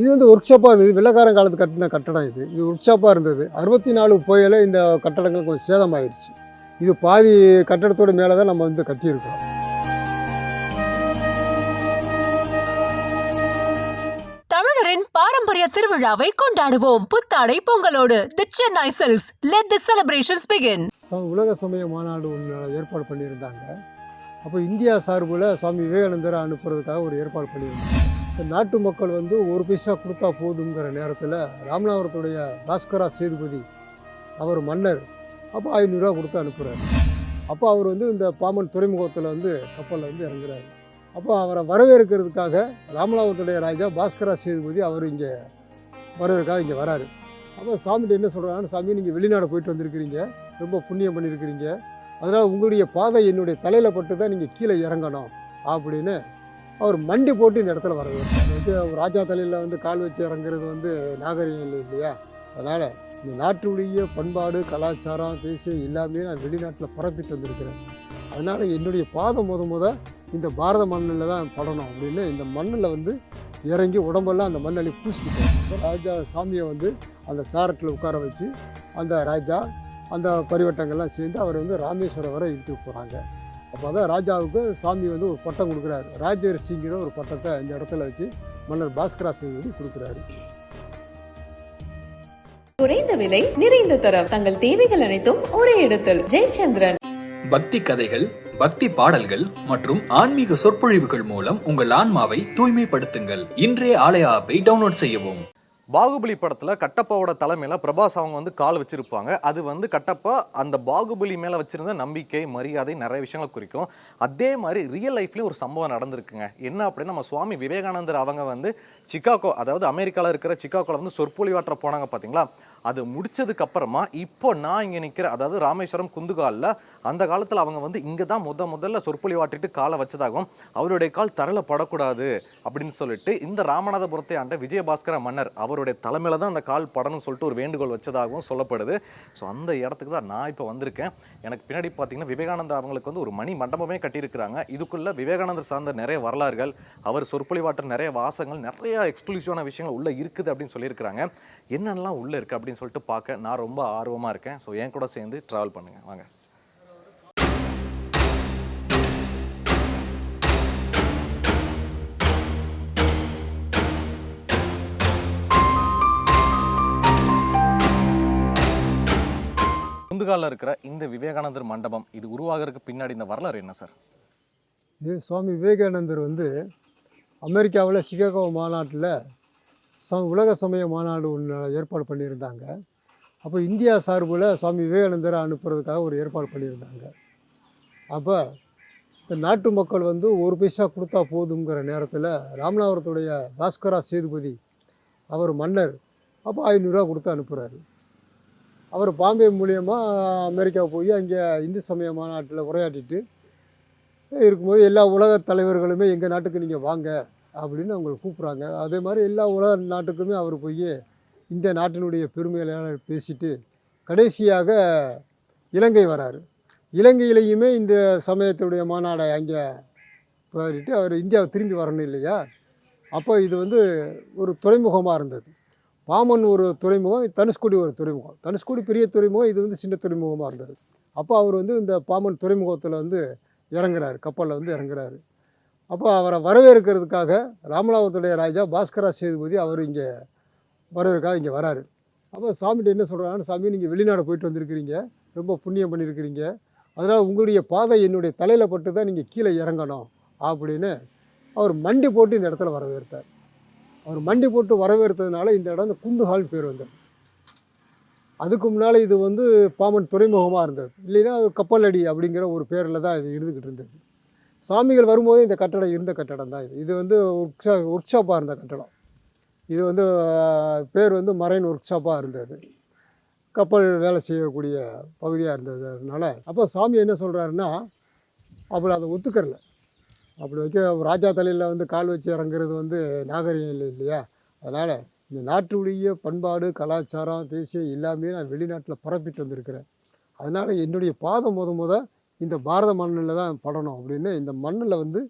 இது வந்து ஒர்க் ஷாப்பாக இருந்தது வெள்ளக்காரன் காலத்து கட்டின கட்டடம் இது. இது ஒர்க் ஷாப்பாக இருந்தது. அறுபத்தி நாலு புயல இந்த கட்டடங்கள் கொஞ்சம் சேதமாயிருச்சு. இது பாதி கட்டடத்தோட மேலே தான் நம்ம வந்து கட்டியிருக்கிறோம். தமிழரின் பாரம்பரிய திருவிழாவை கொண்டாடுவோம். புத்தாடை பொங்கலோடு the Chennai silks let the celebrations begin உலக சமய மாநாடு ஒன்று ஏற்பாடு பண்ணியிருந்தாங்க. அப்போ இந்தியா சார்பில் சுவாமி விவேகானந்தரை அனுப்புறதுக்காக ஒரு ஏற்பாடு பண்ணியிருந்தாங்க. நாட்டு மக்கள் வந்து ஒரு பைசா கொடுத்தா போதுங்கிற நேரத்தில் ராமநாதபுரத்துடைய பாஸ்கரா சேதுபதி அவர் மன்னர். அப்போ ஐநூறுரூவா கொடுத்து அனுப்புகிறார் அப்போ அவர் வந்து இந்த பாமன் துறைமுகத்தில் வந்து கப்பலில் வந்து இறங்குறாரு. அப்போ அவரை வரவேற்கிறதுக்காக ராமநாதபுரத்துடைய ராஜா பாஸ்கரா சேதுபதி அவர் இங்கே வரவேற்காக இங்கே வராரு. அப்போ சாமிகிட்ட என்ன சொல்கிறாங்கன்னா சாமி நீங்கள் வெளிநாடு போயிட்டு வந்திருக்கிறீங்க. ரொம்ப புண்ணியம் பண்ணியிருக்கிறீங்க. அதனால் உங்களுடைய பாதை என்னுடைய தலையில் பட்டு தான் நீங்கள் கீழே இறங்கணும். அப்படின்னு அவர் மண்டி போட்டு இந்த இடத்துல வரவேற்றார் வந்து அவர் ராஜா தலையில் வந்து கால் வச்சு இறங்குறது வந்து நாகரிகம் இல்லை இல்லையா? அதனால் இந்த நாட்டுடைய பண்பாடு கலாச்சாரம் தேசியம் எல்லாமே நான் வெளிநாட்டில் பரப்பிட்டு வந்திருக்கிறேன். அதனால் என்னுடைய பாதம் முத முத இந்த பாரத மண்ணில் தான் படணும் அப்படின்னு இந்த மண்ணில் வந்து இறங்கி உடம்பெல்லாம் அந்த மண்ணளி பூசிக்கிட்டேன். ராஜா சாமியை வந்து அந்த சாரட்டில் உட்கார வச்சு அந்த ராஜா அந்த பரிவட்டங்கள்லாம் சேர்ந்து அவர் வந்து ராமேஸ்வரம் வரை இழுத்துட்டு போகிறாங்க அப்போ தான் ராஜாவுக்கு சாமி வந்து ஒரு பட்டம் கொடுக்குறாரு. ராஜரிஷிங்கிற ஒரு பட்டத்தை இந்த இடத்துல வச்சு மன்னர் பாஸ்கரா சேதுபதி கொடுக்குறாரு. குறைந்த விலை நிறைந்த தரம். தங்கள் தேவைகள் அனைத்தும் ஒரே இடத்தில். ஜெயச்சந்திரன். பக்தி கதைகள் பக்தி பாடல்கள் மற்றும் ஆன்மீக சொற்பொழிவுகள் மூலம் உங்கள் ஆன்மாவை தூய்மைப்படுத்துங்கள். இன்றைய ஆலய ஆப்பை டவுன்லோட் செய்யவும். பாகுபலி படத்தில் கட்டப்பாவோட தலைமையில் பிரபாஸ் அவங்க வந்து கால் வச்சுருப்பாங்க. அது வந்து கட்டப்பா அந்த பாகுபலி மேலே வச்சுருந்த நம்பிக்கை மரியாதை நிறைய விஷயங்களை குறிக்கும். அதே மாதிரி ரியல் லைஃப்லேயும் ஒரு சம்பவம் நடந்திருக்குங்க. என்ன அப்படின்னா நம்ம சுவாமி விவேகானந்தர் அவங்க வந்து சிக்காகோ அதாவது அமெரிக்காவில் இருக்கிற சிக்காகோவில் வந்து சொற்பொழிவாற்ற போனாங்க பார்த்தீங்களா அது முடிச்சதுக்கு அப்புறமா இப்போ நான் இங்கே நிற்கிற அதாவது ராமேஸ்வரம் குந்துகாலில் அந்த காலத்தில் அவங்க வந்து இங்கே தான் முத முதல்ல சொற்பொழிவாற்றிட்டு காலை வச்சதாகவும் அவருடைய கால் தரல படக்கூடாது அப்படின்னு சொல்லிட்டு இந்த ராமநாதபுரத்தை ஆண்ட விஜயபாஸ்கர மன்னர் அவருடைய தலைமையில் தான் அந்த கால் படணும்னு சொல்லிட்டு ஒரு வேண்டுகோள் வச்சதாகவும் சொல்லப்படுது. ஸோ அந்த இடத்துக்கு தான் நான் இப்போ வந்திருக்கேன். எனக்கு பின்னாடி பார்த்தீங்கன்னா விவேகானந்தர் அவங்களுக்கு வந்து ஒரு மணி மண்டபமே கட்டியிருக்கிறாங்க. இதுக்குள்ளே விவேகானந்தர் சார்ந்த நிறைய வரலாறுகள் அவர் சொற்பொழிவாற்ற நிறைய வாசங்கள் நிறைய எக்ஸ்க்ளூசிவான விஷயங்கள் உள்ளே இருக்குது அப்படின்னு சொல்லியிருக்கிறாங்க. என்னென்னலாம் உள்ளே இருக்கு அப்படின்னு சொல்லிட்டு பார்க்க நான் ரொம்ப ஆர்வமாக இருக்கேன். ஸோ என் கூட சேர்ந்து ட்ராவல் பண்ணுங்க. வாங்க. குந்துகாலில் இருக்கிற இந்த விவேகானந்தர் மண்டபம் இது உருவாகிறதுக்கு பின்னாடி இந்த வரலாறு என்ன சார்? இது சுவாமி விவேகானந்தர் வந்து அமெரிக்காவில் சிகாகோ மாநாட்டில் ச உலக சமய மாநாடு ஒன்று ஏற்பாடு பண்ணியிருந்தாங்க. அப்போ இந்தியா சார்பில் சுவாமி விவேகானந்தரை அனுப்புறதுக்காக ஒரு ஏற்பாடு பண்ணியிருந்தாங்க. அப்போ இந்த நாட்டு மக்கள் வந்து ஒரு பைசா கொடுத்தா போதுங்கிற நேரத்தில் ராமநாதபுரத்துடைய பாஸ்கரா சேதுபதி அவர் மன்னர் அப்போ ஐநூறுரூவா கொடுத்து அனுப்புகிறாரு அவர் பாம்பே மூலியமாக அமெரிக்கா போய் அங்கே இந்து சமய மாநாட்டில் உரையாடிட்டு இருக்கும்போது எல்லா உலக தலைவர்களுமே எங்கள் நாட்டுக்கு நீங்கள் வாங்க அப்படின்னு அவங்களை கூப்பிட்றாங்க. அதே மாதிரி எல்லா உலக நாட்டுக்குமே அவர் போய் இந்த நாட்டினுடைய பெருமைகளை பேசிட்டு கடைசியாக இலங்கை வராரு. இலங்கையிலையுமே இந்த சமயத்துடைய மாநாடை அங்கே போயிட்டு அவர் இந்தியாவை திரும்பி வரணும் இல்லையா? அப்போ இது வந்து ஒரு துறைமுகமாக இருந்தது. பாமன் ஒரு துறைமுகம் தனுஷ்கோடி ஒரு துறைமுகம். தனுஷ்கோடி பெரிய துறைமுகம் இது வந்து சின்ன துறைமுகமாக இருந்தது. அப்போ அவர் வந்து இந்த பாமன் துறைமுகத்தில் வந்து இறங்குறாரு கப்பலில் வந்து இறங்குறாரு. அப்போ அவரை வரவேற்கிறதுக்காக ராமநாதபுரத்துடைய ராஜா பாஸ்கரா சேதுபதி அவர் இங்கே வரவேற்காக இங்கே வராரு. அப்போ சாமிகிட்ட என்ன சொல்கிறாங்கன்னா சாமி நீங்கள் வெளிநாடு போயிட்டு வந்திருக்கிறீங்க. ரொம்ப புண்ணியம் பண்ணியிருக்கிறீங்க. அதனால் உங்களுடைய பாதை என்னுடைய தலையில் பட்டு தான் நீங்கள் கீழே இறங்கணும். அப்படின்னு அவர் மண்டி போட்டு இந்த இடத்துல வரவேற்றார். அவர் மண்டி போட்டு வரவேற்றதுனால இந்த இடம் இந்த குந்துஹால் பேர் வந்தது. அதுக்கு முன்னால் இது வந்து பாமன் துறைமுகமாக இருந்தது. இல்லைன்னா அது கப்பலடி அப்படிங்கிற ஒரு பேரில் தான் இது இருந்துக்கிட்டு இருந்தது. சாமிகள் வரும்போது இந்த கட்டடம் இருந்த கட்டடம் தான் இது. இது வந்து ஒர்க் ஷா ஒர்க் ஷாப்பாக இருந்த கட்டடம். இது வந்து பேர் வந்து மரைன் ஒர்க் ஷாப்பாக இருந்தது. கப்பல் வேலை செய்யக்கூடிய பகுதியாக இருந்ததுனால அப்போ சாமி என்ன சொல்கிறாருன்னா அப்படி அதை ஒத்துக்கறல. அப்படி வைக்க ராஜா தலையில் வந்து கால் வச்சு இறங்குறது வந்து நாகரிகம் இல்லை இல்லையா? அதனால் இந்த நாட்டுடைய பண்பாடு கலாச்சாரம் தேசியம் எல்லாமே நான் வெளிநாட்டில் பரப்பிட்டு வந்திருக்கிறேன். அதனால் என்னுடைய பாதம் முத முத இந்த பாரத மண்ணில் தான் படணும் அப்படின்னு இந்த மண்ணில் வந்து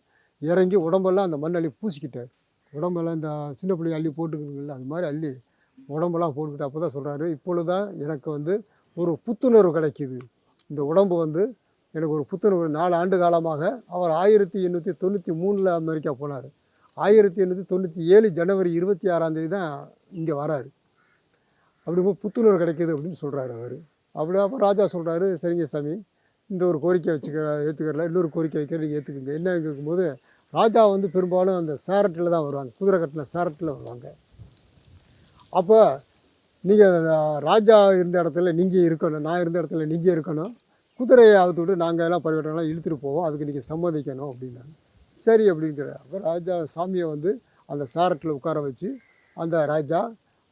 இறங்கி உடம்பெல்லாம் அந்த மண்ணளி பூசிக்கிட்டார் உடம்பெல்லாம் இந்த சின்ன பிள்ளைங்க அள்ளி போட்டுக்கிறீங்கள அது மாதிரி அள்ளி உடம்பெல்லாம் போட்டுக்கிட்டு அப்போ தான் சொல்கிறாரு இப்பொழுதுதான் எனக்கு வந்து ஒரு புத்துணர்வு கிடைக்கிது. இந்த உடம்பு வந்து எனக்கு ஒரு புத்துணர்வு. நாலு ஆண்டு காலமாக அவர் ஆயிரத்தி எண்ணூற்றி தொண்ணூற்றி மூணில் அமெரிக்கா போனார். ஆயிரத்தி எண்ணூற்றி தொண்ணூற்றி ஏழு ஜனவரி இருபத்தி ஆறாம் தேதி தான் இங்கே வராரு. அப்படிங்கும்போது புத்துணர்வு கிடைக்கிது அப்படின்னு சொல்கிறாரு அவர். அப்படி அப்போ ராஜா சொல்கிறாரு சரிங்க சாமி இந்த ஒரு கோரிக்கை வச்சுக்க ஏற்றுக்கிறல இன்னொரு கோரிக்கை வைக்க நீங்கள் ஏற்றுக்குங்க என்ன இருக்கும்போது ராஜா வந்து பெரும்பாலும் அந்த சேரட்டில் தான் வருவாங்க. குதிரை கட்டின சேரட்டில் வருவாங்க. அப்போ நீங்கள் ராஜா இருந்த இடத்துல நீங்கள் இருக்கணும் நான் இருந்த இடத்துல நீங்கள் இருக்கணும். குதிரையை அவுத்து விட்டு நாங்கள் எல்லாம் பரிவட்டம்லாம் இழுத்துட்டு போவோம். அதுக்கு நீங்கள் சம்மதிக்கணும் அப்படின்னாங்க. சரி அப்படிங்கிற அப்போ ராஜா சாமியை வந்து அந்த சேரட்டில் உட்கார வச்சு அந்த ராஜா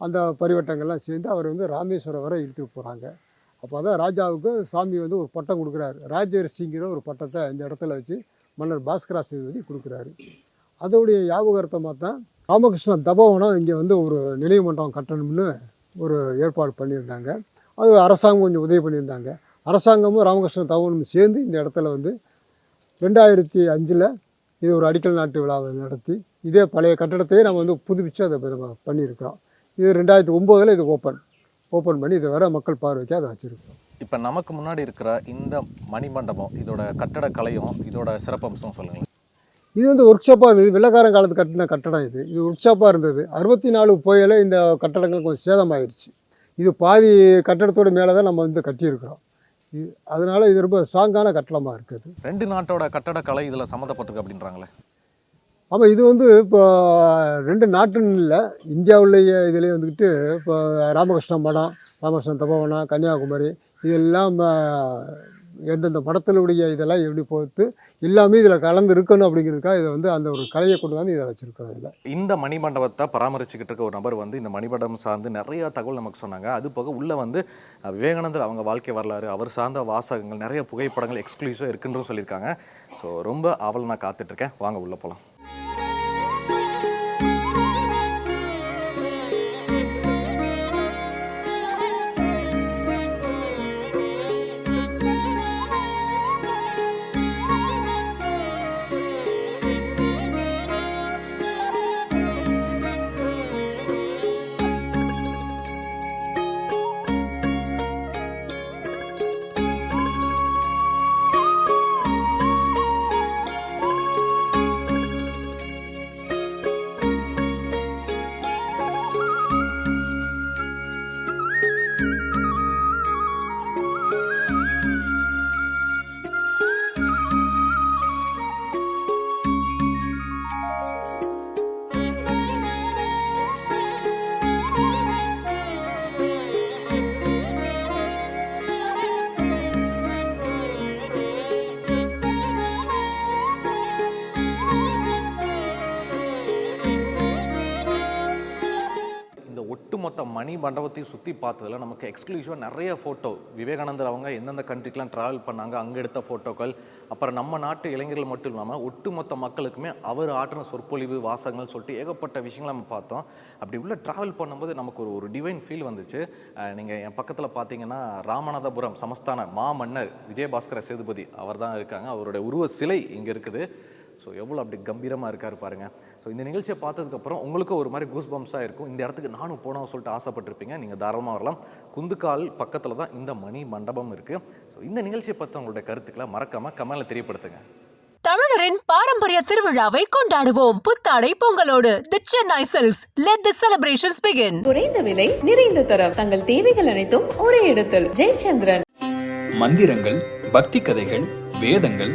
அந்த பரிவட்டங்கள்லாம் சேர்ந்து அவர் வந்து ராமேஸ்வரம் வரை இழுத்துட்டு போகிறாங்க அப்போ தான் ராஜாவுக்கு சாமி வந்து ஒரு பட்டம் கொடுக்குறாரு. ராஜரிஷிங்கிற ஒரு பட்டத்தை இந்த இடத்துல வச்சு மன்னர் பாஸ்கரா சேதுபதி கொடுக்குறாரு. அதோடைய ஞாபகார்த்தமாக தான் ராமகிருஷ்ண தபோவனம் இங்கே வந்து ஒரு நினைவு மண்டபம் கட்டணும்னு ஒரு ஏற்பாடு பண்ணியிருந்தாங்க. அது அரசாங்கம் கொஞ்சம் உதவி பண்ணியிருந்தாங்க. அரசாங்கமும் ராமகிருஷ்ண தபோவனம் சேர்ந்து இந்த இடத்துல வந்து ரெண்டாயிரத்தி அஞ்சில் இது ஒரு அடிக்கல் நாட்டு விழாவை நடத்தி இதே பழைய கட்டடத்தையே நம்ம வந்து புதுப்பிச்சு அதை பண்ணியிருக்கிறோம். இது ரெண்டாயிரத்தி ஒம்போதில் இது ஓப்பன். ஓப்பன் பண்ணி இதை வர மக்கள் பார்வைக்கு அதை வச்சுருக்கோம். இப்போ நமக்கு முன்னாடி இருக்கிற இந்த மணிமண்டபம் இதோட கட்டட கலையும் இதோட சிறப்பம்சம் சொல்லுங்களேன். இது வந்து ஒர்க் ஷாப்பாக இருந்தது. வெள்ளக்காரன் காலத்து கட்டின கட்டடம் இது. இது ஒர்க் ஷாப்பாக இருந்தது. அறுபத்தி நாலு புயல இந்த கட்டடங்கள் கொஞ்சம் சேதமாயிருச்சு. இது பாதி கட்டடத்தோட மேலே தான் நம்ம வந்து கட்டியிருக்கிறோம். இது அதனால் இது ரொம்ப ஸ்ட்ராங்கான கட்டடமாக இருக்குது. ரெண்டு நாட்டோட கட்டட கலை இதில் சம்மந்தப்பட்டிருக்கு அப்படின்றாங்களே. ஆமாம் இது வந்து இப்போ ரெண்டு நாட்டுன்னு இல்லை. இந்தியாவுலேயே இதிலே வந்துக்கிட்டு இப்போ ராமகிருஷ்ண படம் ராமகிருஷ்ணன் தபோவனம் கன்னியாகுமரி இதெல்லாம் எந்தெந்த மடத்தினுடைய இதெல்லாம் எப்படி பொறுத்து எல்லாமே இதில் கலந்து இருக்கணும் அப்படிங்கிறதுக்காக இதை வந்து அந்த ஒரு கலையை கொண்டு வந்து இதை வச்சுருக்கோம் இதில் இந்த மணிமண்டபத்தை பராமரிச்சுக்கிட்டு இருக்க ஒரு நபர் வந்து இந்த மணிமண்டபம் சார்ந்து நிறையா தகவல் நமக்கு சொன்னாங்க. அது போக உள்ளே வந்து விவேகானந்தர் அவங்க வாழ்க்கை வரலாறு அவர் சார்ந்த வாசகங்கள் நிறைய புகைப்படங்கள் எக்ஸ்க்ளூசிவாக இருக்குன்றும் சொல்லியிருக்காங்க. ஸோ ரொம்ப ஆவல் நான் காத்துட்ருக்கேன் வாங்க உள்ளே போகலாம் ஒட்டுமொத்த மணி மண்டபத்தையும் சுற்றி பார்த்ததில் நமக்கு எக்ஸ்க்ளூசிவாக நிறைய ஃபோட்டோ விவேகானந்தர் அவங்க எந்தெந்த கண்ட்ரிக்கெலாம் ட்ராவல் பண்ணாங்க அங்கே எடுத்த ஃபோட்டோக்கள் அப்புறம் நம்ம நாட்டு இளைஞர்கள் மட்டும் இல்லாமல் ஒட்டுமொத்த மக்களுக்குமே அவர் ஆற்றின சொற்பொழிவு வாசகங்கள் சொல்லிட்டு ஏகப்பட்ட விஷயங்களை நம்ம பார்த்தோம். அப்படி உள்ள ட்ராவல் பண்ணும்போது நமக்கு ஒரு ஒரு டிவைன் ஃபீல் வந்துச்சு. நீங்கள் என் பக்கத்தில் பார்த்தீங்கன்னா ராமநாதபுரம் சமஸ்தான மாமன்னர் விஜயபாஸ்கர சேதுபதி அவர் தான் இருக்காங்க. அவருடைய உருவ சிலை இங்கே இருக்குது. ஸோ எவ்வளோ அப்படி கம்பீரமாக இருக்காரு பாருங்க. ஸோ இந்த நிகழ்ச்சியை பார்த்ததுக்கப்புறம் உங்களுக்கும் ஒரு மாதிரி கூஸ் பம்ப்ஸாக இருக்கும். இந்த இடத்துக்கு நானும் போனோம் சொல்லிட்டு ஆசைப்பட்டிருப்பீங்க. நீங்கள் தாராளமாக வரலாம். குந்துக்கால் பக்கத்தில் தான் இந்த மணி மண்டபம் இருக்குது ஸோ இந்த நிகழ்ச்சியை பற்றி உங்களுடைய கருத்துக்களை மறக்காமல் கமெண்ட்ல தெரியப்படுத்துங்க. தமிழரின் பாரம்பரிய திருவிழாவை கொண்டாடுவோம். புத்தாடை பொங்கலோடு the Chennai silks let the celebrations begin குறைந்த விலை நிறைந்த தரம். தங்கள் தேவைகள் அனைத்தும் ஒரே இடத்தில். ஜெயச்சந்திரன். மந்திரங்கள் பக்தி கதைகள் வேதங்கள்